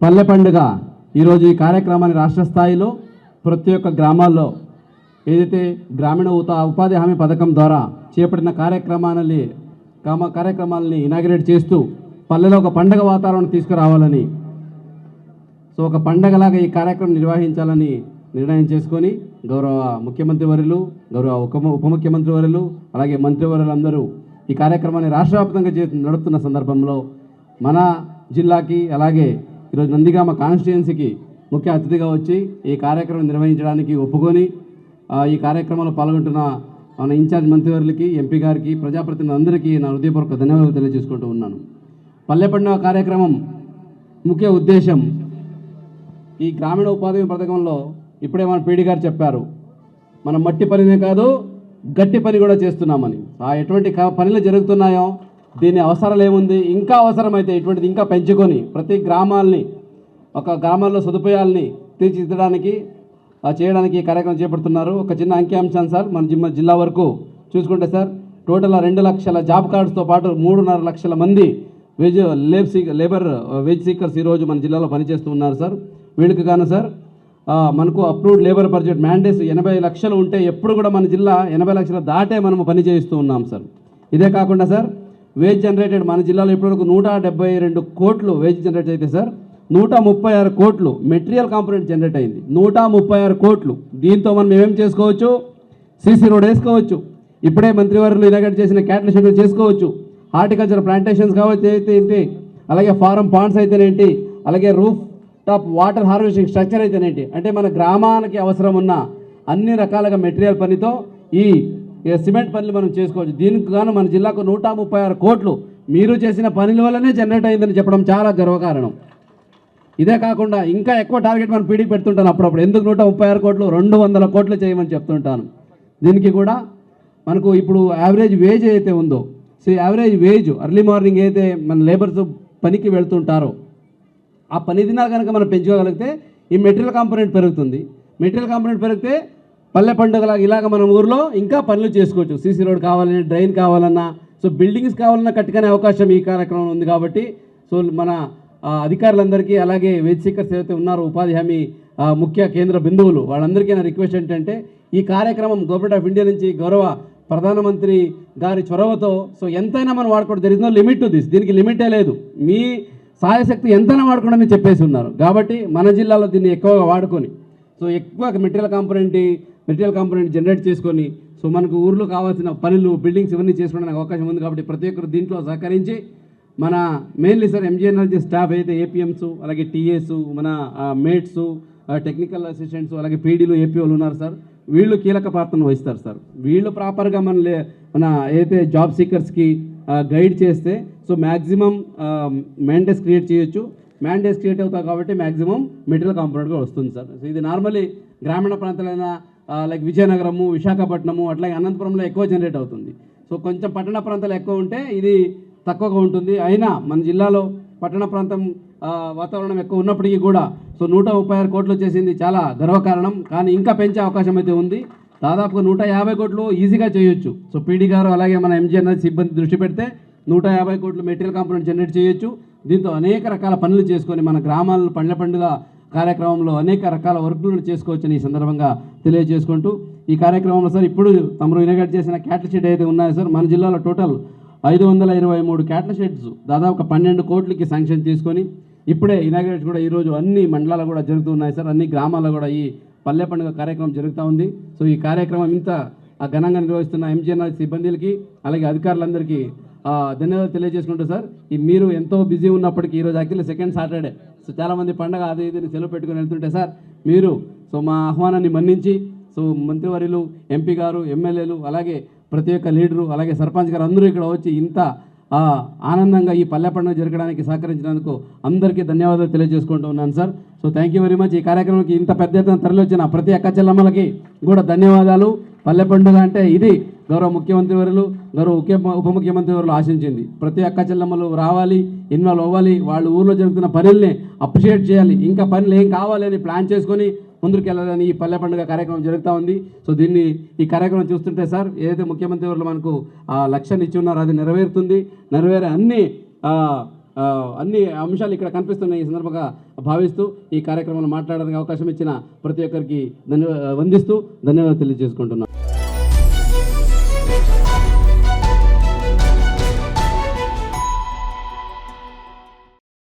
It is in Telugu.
పల్లె పండుగ ఈరోజు ఈ కార్యక్రమాన్ని రాష్ట్ర స్థాయిలో ప్రతి ఒక్క గ్రామాల్లో ఏదైతే గ్రామీణ ఉత ఉపాధి హామీ పథకం ద్వారా చేపట్టిన కార్యక్రమాలని కామ కార్యక్రమాలని ఇనాగ్రేట్ చేస్తూ పల్లెలో ఒక పండగ వాతావరణం తీసుకురావాలని సో ఒక పండగలాగా ఈ కార్యక్రమం నిర్వహించాలని నిర్ణయం చేసుకొని గౌరవ ముఖ్యమంత్రి వర్యులు గౌరవ ఉప ఉప ముఖ్యమంత్రి వర్యులు అలాగే మంత్రివర్యులందరూ ఈ కార్యక్రమాన్ని రాష్ట్ర వ్యాప్తంగా చే నడుపుతున్న సందర్భంలో మన జిల్లాకి అలాగే ఈరోజు నందిగామ కాన్స్టిట్యున్సీకి ముఖ్య అతిథిగా వచ్చి ఈ కార్యక్రమం నిర్వహించడానికి ఒప్పుకొని ఈ కార్యక్రమంలో పాల్గొంటున్న మన ఇన్ఛార్జ్ మంత్రివర్లకి ఎంపీ గారికి ప్రజాప్రతినిధులందరికీ నా హృదయపూర్వక ధన్యవాదాలు తెలియజేసుకుంటూ ఉన్నాను. పల్లె పండుగ కార్యక్రమం ముఖ్య ఉద్దేశం ఈ గ్రామీణ ఉపాధి పథకంలో ఇప్పుడే మన పీడి గారు చెప్పారు మనం మట్టి పనినే కాదు గట్టి పని కూడా చేస్తున్నామని. ఆ ఎటువంటి పనులు జరుగుతున్నాయో దీని అవసరాలు ఏముంది? ఇంకా అవసరమైతే ఇటువంటిది ఇంకా పెంచుకొని ప్రతి గ్రామాల్ని ఒక గ్రామాల్లో సదుపాయాల్ని తీర్చిదిద్దడానికి చేయడానికి కార్యక్రమం చేపడుతున్నారు. ఒక చిన్న అంకిఅంశం సార్ మన జిల్లా జిల్లా వరకు చూసుకుంటే సార్ టోటల్ రెండు లక్షల జాబ్ కార్డ్స్తో పాటు మూడున్నర లక్షల మంది wage lab seek labour wage seekers ఈరోజు మన జిల్లాలో పనిచేస్తూ ఉన్నారు సార్. వీళ్ళకి గాను సార్ మనకు అప్రూవ్డ్ లేబర్ బడ్జెట్ మ్యాండేట్స్ ఎనభై లక్షలు ఉంటే ఎప్పుడు కూడా మన జిల్లా ఎనభై లక్షల దాటే మనము పని చేయిస్తూ ఉన్నాం సార్. ఇదే కాకుండా సార్ వేజ్ జనరేటెడ్ మన జిల్లాలో ఇప్పటివరకు నూట డెబ్బై రెండు కోట్లు వేజ్ జనరేట్ అయితే సార్ నూట ముప్పై ఆరు కోట్లు మెటీరియల్ కాంపోనెంట్ జనరేట్ అయింది. నూట ముప్పై ఆరు కోట్లు. దీంతో మనం ఏమేమి చేసుకోవచ్చు? సీసీ రోడ్ వేసుకోవచ్చు. ఇప్పుడే మంత్రివర్యులు ఇనాగరేట్ చేసిన క్యాటల్ షెడ్యూల్ చేసుకోవచ్చు. హార్టికల్చర్ ప్లాంటేషన్స్ కావచ్చు అయితే ఏంటి అలాగే ఫారం పాండ్స్ అయితేనేంటి అలాగే roof top water harvesting structure అయితేనేంటి అంటే మన గ్రామానికి అవసరం ఉన్న అన్ని రకాలుగా మెటీరియల్ పనితో ఈ ఇక సిమెంట్ పనులు మనం చేసుకోవచ్చు. దీనికి గాను మన జిల్లాకు నూట ముప్పై ఆరు కోట్లు మీరు చేసిన పనుల వల్లనే జనరేట్ అయిందని చెప్పడం చాలా గర్వకారణం. ఇదే కాకుండా ఇంకా ఎక్కువ టార్గెట్ మనం పీడీకి పెడుతుంటాను అప్పుడప్పుడు. ఎందుకు నూట ముప్పై ఆరు కోట్లు? రెండు వందల కోట్లు చేయమని చెప్తుంటాను. దీనికి కూడా మనకు ఇప్పుడు యావరేజ్ వేజ్ అయితే ఉందో so average wage early morning అయితే మన లేబర్స్ పనికి వెళ్తుంటారో ఆ పని దినాలు కనుక మనం పెంచుకోగలిగితే ఈ మెటీరియల్ కాంపోనెంట్ పెరుగుతుంది. మెటీరియల్ కాంపోనెంట్ పెరిగితే పల్లె పండుగలా ఇలాగ మన ఊర్లో ఇంకా పనులు చేసుకోవచ్చు. సీసీ రోడ్ కావాలని డ్రైన్ కావాలన్నా. సో బిల్డింగ్స్ కావాలన్నా కట్టుకునే అవకాశం ఈ కార్యక్రమం ఉంది కాబట్టి సో మన అధికారులందరికీ అలాగే వెజ్ ఏవైతే ఉన్నారో ఉపాధి హామీ ముఖ్య కేంద్ర బిందువులు వాళ్ళందరికీ నా రిక్వెస్ట్ ఏంటంటే ఈ కార్యక్రమం గవర్నమెంట్ ఆఫ్ ఇండియా నుంచి గౌరవ ప్రధానమంత్రి గారి చొరవతో సో ఎంతైనా మనం వాడుకోవడం there is no limit to this. దీనికి లిమిటే లేదు. మీ సాయశక్తి ఎంతైనా వాడుకోండి చెప్పేసి ఉన్నారు. కాబట్టి మన జిల్లాలో దీన్ని ఎక్కువగా వాడుకొని సో ఎక్కువ material component material component generate చేసుకొని సో మనకు ఊర్లో కావాల్సిన పనులు బిల్డింగ్స్ ఇవన్నీ చేసుకోవడానికి అవకాశం ఉంది కాబట్టి ప్రతి ఒక్కరు దీంట్లో సహకరించి మన మెయిన్లీ సార్ ఎంజీఎన్ఆర్జీ స్టాఫ్ అయితే ఏపీఎంస్ అలాగే టీఏస్ మన మేట్స్ టెక్నికల్ అసిస్టెంట్స్ అలాగే పీడీలు ఏపీఓలు ఉన్నారు సార్. వీళ్ళు కీలక పాత్రను వహిస్తారు సార్. వీళ్ళు ప్రాపర్గా మన లే- మన ఏదైతే జాబ్ సీకర్స్కి గైడ్ చేస్తే సో మ్యాక్సిమం మ్యాండేస్ క్రియేట్ చేయొచ్చు. మ్యాండేస్ క్రియేట్ అవుతాయి కాబట్టి మ్యాక్సిమం మెటీరియల్ కాంపోనెంట్గా వస్తుంది సార్. సో ఇది నార్మల్లీ గ్రామీణ ప్రాంతాలైన లైక్ విజయనగరము విశాఖపట్నము అట్లాగే అనంతపురంలో ఎక్కువ జనరేట్ అవుతుంది. సో కొంచెం పట్టణ ప్రాంతాలు ఎక్కువ ఉంటే ఇది తక్కువగా ఉంటుంది. అయినా మన జిల్లాలో పట్టణ ప్రాంతం వాతావరణం ఎక్కువ ఉన్నప్పటికీ కూడా సో నూట ముప్పై ఆరు కోట్లు చేసింది చాలా గర్వకారణం. కానీ ఇంకా పెంచే అవకాశం అయితే ఉంది. దాదాపుగా నూట యాభై కోట్లు ఈజీగా చేయొచ్చు. సో పీడీ గారు అలాగే మన ఎంజీఎన్ఆర్ సిబ్బంది దృష్టి పెడితే నూట యాభై కోట్లు మెటీరియల్ కాంపోనెంట్ జనరేట్ చేయొచ్చు. దీంతో అనేక రకాల పనులు చేసుకొని మన గ్రామాలను పండ్ల పండుగ కార్యక్రమంలో అనేక రకాల వర్కులను చేసుకోవచ్చని ఈ సందర్భంగా తెలియజేసుకుంటూ ఈ కార్యక్రమంలో సార్ ఇప్పుడు తమరు ఇనగట్ చేసిన క్యాటిల్ షెడ్ అయితే ఉన్నాయో సార్ మన జిల్లాలో టోటల్ ఐదు వందల ఇరవై మూడు క్యాటిల్ షెడ్స్ దాదాపు పన్నెండు కోట్లకి శాంక్షన్ తీసుకొని ఇప్పుడే ఇనాగ్రేట్ కూడా ఈరోజు అన్ని మండలాలు కూడా జరుగుతున్నాయి సార్ అన్ని గ్రామాల్లో కూడా ఈ పల్లె పండుగ కార్యక్రమం జరుగుతూ ఉంది. సో ఈ కార్యక్రమం ఇంత ఘనంగా నిర్వహిస్తున్న ఎంజీఎన్ఆర్ సిబ్బందిలకి అలాగే అధికారులందరికీ ధన్యవాదాలు తెలియజేసుకుంటూ సార్ ఈ మీరు ఎంతో బిజీ ఉన్నప్పటికీ ఈరోజు యాక్చువల్లీ సెకండ్ సాటర్డే. సో చాలామంది పండగ అది ఇది సెలవు పెట్టుకుని వెళ్తుంటే సార్ మీరు సో మా ఆహ్వానాన్ని మన్నించి సో మంత్రివర్యులు ఎంపీ గారు ఎమ్మెల్యేలు అలాగే ప్రతి ఒక్క లీడరు అలాగే సర్పంచ్ గారు అందరూ ఇక్కడ వచ్చి ఇంత ఆనందంగా ఈ పల్లె పండుగ జరగడానికి సహకరించినందుకు అందరికీ ధన్యవాదాలు తెలియజేసుకుంటూ ఉన్నాను sir. So thank you very much. ఈ కార్యక్రమానికి ఇంత పెద్ద ఎత్తున తరలివచ్చిన ప్రతి అక్క చెల్లమ్మలకి కూడా ధన్యవాదాలు. పల్లె పండుగ అంటే ఇది గౌరవ ముఖ్యమంత్రి వర్యులు గౌరవ ఉప ఉప ముఖ్యమంత్రి వర్యులు ఆశించింది. ప్రతి అక్క చెల్లెమ్మలు రావాలి ఇన్వాల్వ్ అవ్వాలి వాళ్ళు ఊర్లో జరుగుతున్న పనుల్ని అప్రిషియేట్ చేయాలి. ఇంకా పనులు ఏం కావాలి అని ప్లాన్ చేసుకొని ముందుకు వెళ్ళాలని ఈ పల్లె పండుగ కార్యక్రమం జరుగుతూ ఉంది. సో దీన్ని ఈ కార్యక్రమం చూస్తుంటే సార్ ఏదైతే ముఖ్యమంత్రి వర్యులు మనకు ఆ లక్ష్యాన్ని ఇచ్చి ఉన్నారో అది నెరవేరుతుంది. నెరవేరే అన్ని అన్ని అంశాలు ఇక్కడ కనిపిస్తున్నాయి ఈ సందర్భంగా భావిస్తూ ఈ కార్యక్రమంలో మాట్లాడడానికి అవకాశం ఇచ్చిన ప్రతి ఒక్కరికి ధన్యవాద వందిస్తూ ధన్యవాదాలు తెలియజేసుకుంటున్నాను.